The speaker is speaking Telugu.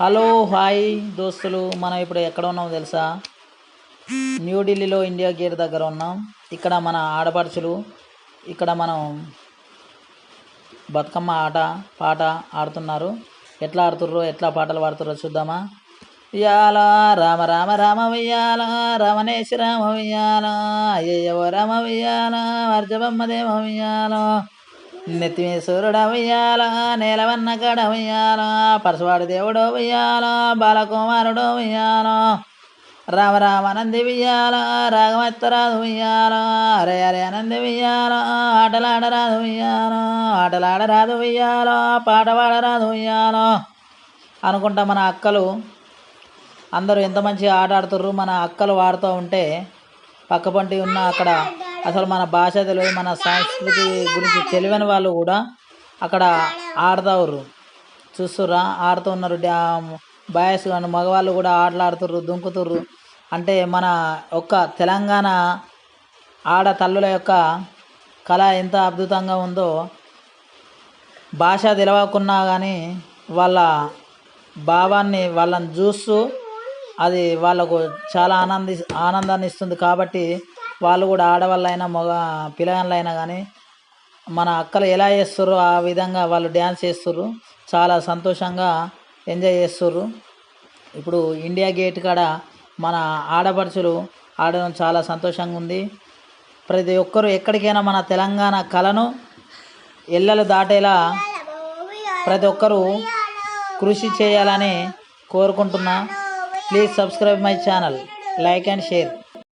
హలో హాయ్ దోస్తులు. మనం ఇప్పుడు ఎక్కడ ఉన్నాం తెలుసా? న్యూఢిల్లీలో ఇండియా గేట్ దగ్గర ఉన్నాం. ఇక్కడ మన ఆడపడుచులు ఇక్కడ మనం బతుకమ్మ ఆట పాట ఆడుతున్నారు. ఎట్లా ఆడుతుర్రో ఎట్లా పాటలు పాడుతుర్రో చూద్దామా? ఇయ్యాల రామ రామ రామ ఉయ్యాల రమణేశ రామ ఉయ్యాల అయ్యయ్యవ రామ ఉయ్యాల వర్జబమ్మ దేవ నెత్తిమీ సూర్యుడ ఉయ్యాల నేలవన్న కడ ఉయ్యాల పరశువాడి దేవుడు ఉయ్యాల బాలకుమారుడు ఉయ్యాల రామ నంది వియ్యాల రాఘవత్తరాదు వియ్యాల అరే అరే అనంది వియ్యాల ఆటలాడరాదు వియ్యాల ఆటలాడరాదు వియ్యాల పాట పాడరాదు ఉయ్యాల అనుకుంటా మన అక్కలు. అందరూ ఎంత మంచిగా ఆట ఆడుతుర్రు మన అక్కలు వాడుతూ ఉంటే పక్కపంటి ఉన్న అక్కడ అసలు మన భాష తెలియదు మన సంస్కృతి గురించి తెలియని వాళ్ళు కూడా అక్కడ ఆడతారు చూస్తుర్రా? ఆడుతూ ఉన్నారు. బాయ్స్ కానీ మగవాళ్ళు కూడా ఆటలాడుతుర్రు దుంకుతుర్రు. అంటే మన ఒక్క తెలంగాణ ఆడ తల్లుల యొక్క కళ ఎంత అద్భుతంగా ఉందో భాష తెలవకున్నా కానీ వాళ్ళ భావాన్ని వాళ్ళని చూస్తూ అది వాళ్ళకు చాలా ఆనంది ఆనందాన్ని ఇస్తుంది. కాబట్టి వాళ్ళు కూడా ఆడవాళ్ళైనా మగ పిల్లగాళ్ళైనా కానీ మన అక్కలు ఎలా చేస్తుర్రో ఆ విధంగా వాళ్ళు డ్యాన్స్ చేస్తుర్రు. చాలా సంతోషంగా ఎంజాయ్ చేస్తుర్రు. ఇప్పుడు ఇండియా గేట్ కాడ మన ఆడపడుచులు ఆడడం చాలా సంతోషంగా ఉంది. ప్రతి ఒక్కరు ఎక్కడికైనా మన తెలంగాణ కళను ఎల్లలు దాటేలా ప్రతి ఒక్కరూ కృషి చేయాలని కోరుకుంటున్నా. Please subscribe my channel. Like and share.